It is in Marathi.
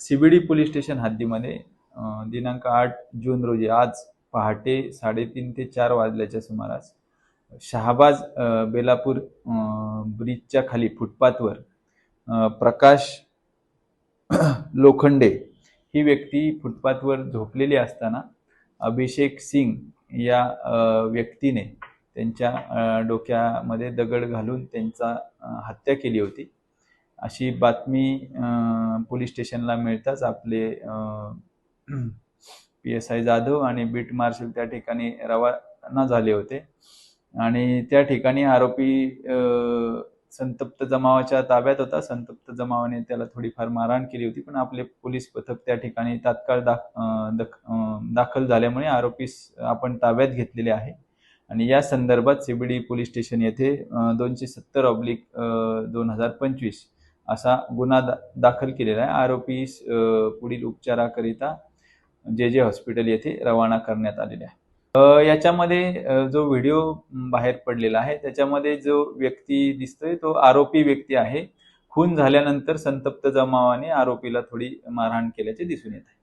सीबीडी पोलीस स्टेशन हद्दीमध्ये दिनांक आठ जून रोजी आज पहाटे साडेतीन ते चार वाजल्याच्या सुमारास शहाबाज बेलापूर ब्रिजच्या खाली फुटपाथवर प्रकाश लोखंडे ही व्यक्ती फुटपाथवर झोपलेली असताना अभिषेक सिंग या व्यक्तीने त्यांच्या डोक्यामध्ये दगड घालून त्यांचा हत्या केली होती. अशी बातमी पोलीस स्टेशनला मिळताच आपले पी एस आय जाधव आणि बीट मार्शल त्या ठिकाणी रवाना झाले होते. आणि त्या ठिकाणी आरोपी संतप्त जमावाच्या ताब्यात होता. संतप्त जमावाने त्याला थोडीफार मारहाण केली होती पण आपले पोलीस पथक त्या ठिकाणी तात्काळ दाख दख- दाखल झाल्यामुळे आरोपीस आपण ताब्यात घेतलेले आहे. आणि या संदर्भात सीबीडी पोलीस स्टेशन येथे दोनशे सत्तर ऑब्लिक दोन हजार पंचवीस असा गुन्हा दा दाखल केलेला आहे. आरोपी पुढील उपचाराकरिता जे जे हॉस्पिटल येथे रवाना करण्यात आलेले आहे. याच्यामध्ये जो व्हिडिओ बाहेर पडलेला आहे त्याच्यामध्ये जो व्यक्ती दिसतोय तो आरोपी व्यक्ती आहे. खून झाल्यानंतर संतप्त जमावाने आरोपीला थोडी मारहाण केल्याचे दिसून येत आहे.